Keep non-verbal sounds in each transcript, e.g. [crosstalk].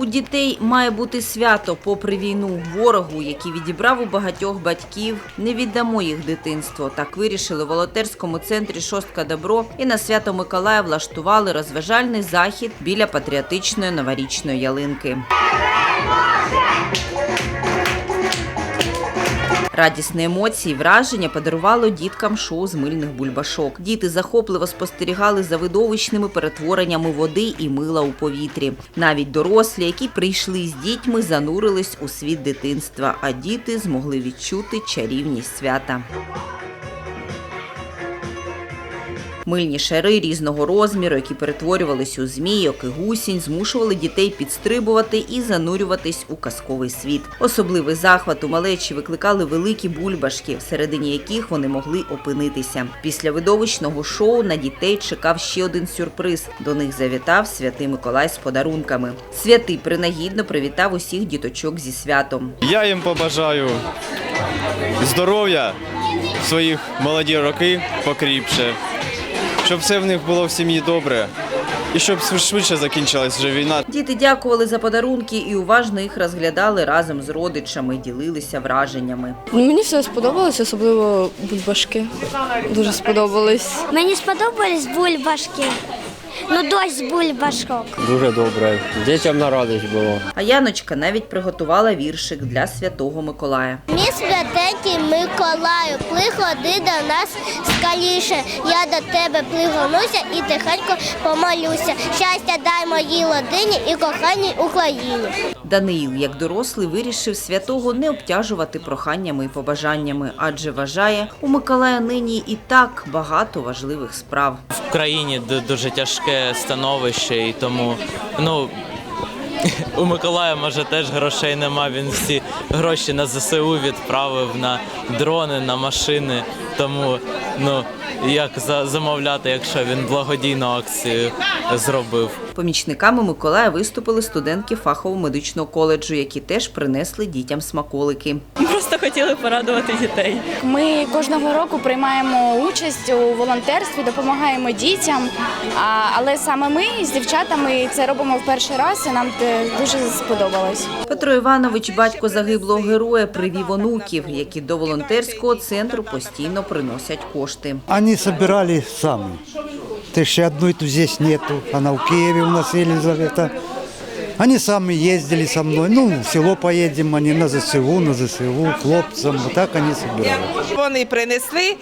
У дітей має бути свято попри війну. Ворогу, який відібрав у багатьох батьків, не віддамо їх дитинство. Так вирішили в волонтерському центрі Шостка Добро і на свято Миколая влаштували розважальний захід біля патріотичної новорічної ялинки. Радісні емоції, враження подарувало діткам шоу з мильних бульбашок. Діти захопливо спостерігали за видовищними перетвореннями води і мила у повітрі. Навіть дорослі, які прийшли з дітьми, занурились у світ дитинства, а діти змогли відчути чарівність свята. Мильні шари різного розміру, які перетворювались у змійок і гусінь, змушували дітей підстрибувати і занурюватись у казковий світ. Особливий захват у малечі викликали великі бульбашки, всередині яких вони могли опинитися. Після видовищного шоу на дітей чекав ще один сюрприз. До них завітав святий Миколай з подарунками. Святий принагідно привітав усіх діточок зі святом. Я їм побажаю здоров'я своїх молоді роки покріпше, щоб все в них було в сім'ї добре і щоб швидше закінчилась вже війна. Діти дякували за подарунки і уважно їх розглядали разом з родичами, ділилися враженнями. Ну, Мені все сподобалось, особливо бульбашки. Дуже сподобались. Мені сподобались бульбашки. Ну, дощ з бульбашок. Дуже добре. Дітям на радість було. А Яночка навіть приготувала віршик для святого Миколая. Мій святенький Миколаю, приходи до нас скаліше. Я до тебе пригонуся і тихенько помолюся. Щастя дай моїй родині і коханій Україні. Даниїл, як дорослий, вирішив святого не обтяжувати проханнями і побажаннями, адже вважає, у Миколая нині і так багато важливих справ. в країні ду- дуже тяжке становище, і тому ну. [laughs] У Миколая може теж грошей нема. Він всі гроші на ЗСУ відправив на дрони, на машини. Тому ну як за- замовляти, якщо він благодійну акцію зробив. Помічниками Миколая виступили студентки фахового медичного коледжу, які теж принесли дітям смаколики. Просто хотіли порадувати дітей. Ми кожного року приймаємо участь у волонтерстві, допомагаємо дітям. Але саме ми з дівчатами це робимо в перший раз, і нам дуже сподобалось. Петро Іванович, батько загиблого героя, привів онуків, які до волонтерського центру постійно приносять кошти. Они собирали сами. Ты есть одной тут здесь нету, она в Киеве у нас Елизавета. Они сами ездили со мной. Ну, в село поедем, они на ЗСУ, на ЗСУ, хлопцам. Вот так они собирали. Вони принесли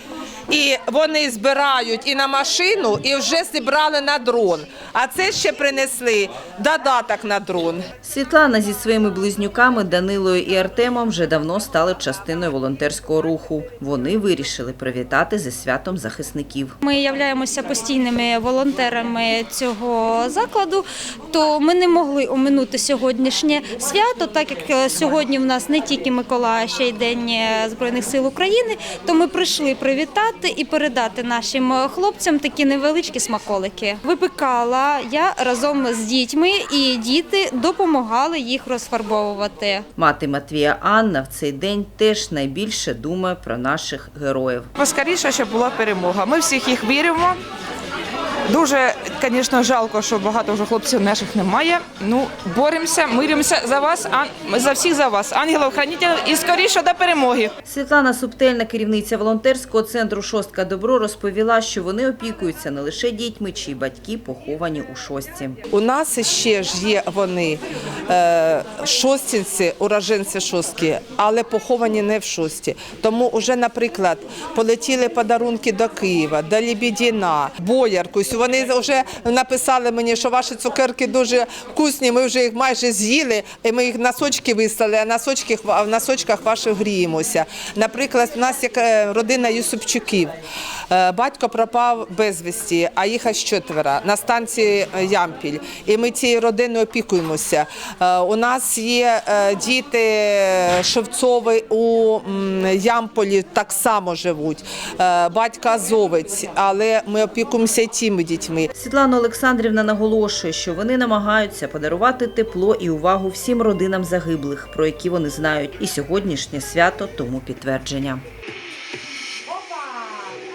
і вони збирають і на машину, і вже зібрали на дрон. А це ще принесли додаток на дрон. Світлана зі своїми близнюками Данилою і Артемом вже давно стали частиною волонтерського руху. Вони вирішили привітати зі святом захисників. Ми являємося постійними волонтерами цього закладу, то ми не могли оминути сьогоднішнє свято, так як е, сьогодні в нас не тільки Миколая, ще й День е, Збройних сил України. То ми прийшли привітати і передати нашим е, хлопцям такі невеличкі смаколики. Випекала я разом з дітьми, і діти допомагали їх розфарбовувати. Мати Матвія Анна в цей день теж найбільше думає про наших героїв. Поскоріше, щоб була перемога. Ми всіх їх віримо. Дуже, звісно, жалко, що багато вже хлопців наших немає. Ну, боремося, миримося за вас, а за всіх за вас, ангелів хранителів і скоріше до перемоги. Світлана Субтельна, керівниця волонтерського центру Шостка Добро, розповіла, що вони опікуються не лише дітьми, чиї батьки поховані у шостці. У нас ще ж є вони е, шостінці, уроженці шостки, але поховані не в шості. Тому вже, наприклад, полетіли подарунки до Києва, до Лебедіна, Бояркусь. Вони вже написали мені, що ваші цукерки дуже вкусні. Ми вже їх майже з'їли, і ми їх носочки виставили, а носочки в носочках ваших гріємося. Наприклад, у нас як е, родина Юсупчуків. Е, Батько пропав безвісті, а їх аж четверо на станції е, Ямпіль. І ми цією родиною опікуємося. У нас є діти Шевцови у Ямполі так само живуть. Батько азовець, але ми опікуємося і тими дітьми. Світлана Олександрівна наголошує, що вони намагаються подарувати тепло і увагу всім родинам загиблих, про які вони знають. І сьогоднішнє свято тому підтвердження.